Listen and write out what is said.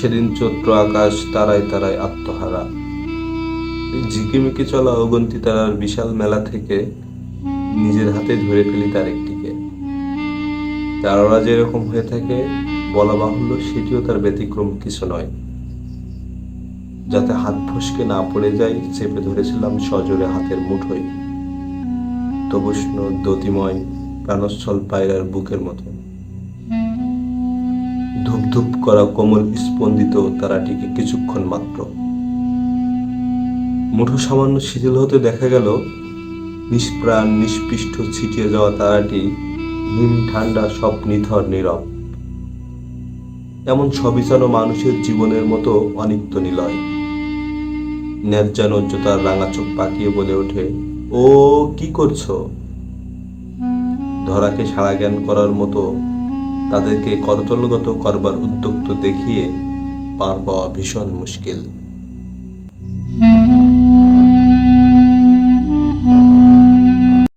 সেদিন চৈত্র, আকাশ তারায় তারায় আত্মহারা। ঝিকিমিকি চলা অগন্তি তারার বিশাল মেলা থেকে নিজের হাতে ধরে ফেলি তার একটিকে। তারারা যেরকম হয়ে থাকে, বলা বাহুল্য সেটিও তার ব্যতিক্রম কিছু নয়। যাতে হাত ফসকে না পড়ে যায়, চেপে ধরেছিলাম সজোরে হাতের মুঠোয়। তবুষ্ণ দতিময় প্রাণস্থল পায়রার বুকের মতো ধূপ করা কোমল স্পন্দিত তারাটিকে কিছুক্ষণ মাত্র। মুঠো সামান্য শিথিল হতে দেখা গেল, নিষ্প্রাণ, নিষ্পৃষ্ট ছিটিয়ে যাওয়া তারাটি হিম ঠান্ডা, সব নিথর, নীরব। এমন সবই যেন মানুষের জীবনের মতো অনিত্য নিলয়। ন্যায্যানোজ্য তার রাঙা চোখ পাকিয়ে বলে ওঠে, ও, কি করছ? ধরাকে সারা জ্ঞান করার মতো তাদেরকে করতলগত করবার উদ্যোগ তো দেখিয়ে পার পাওয়া ভীষণ মুশকিল।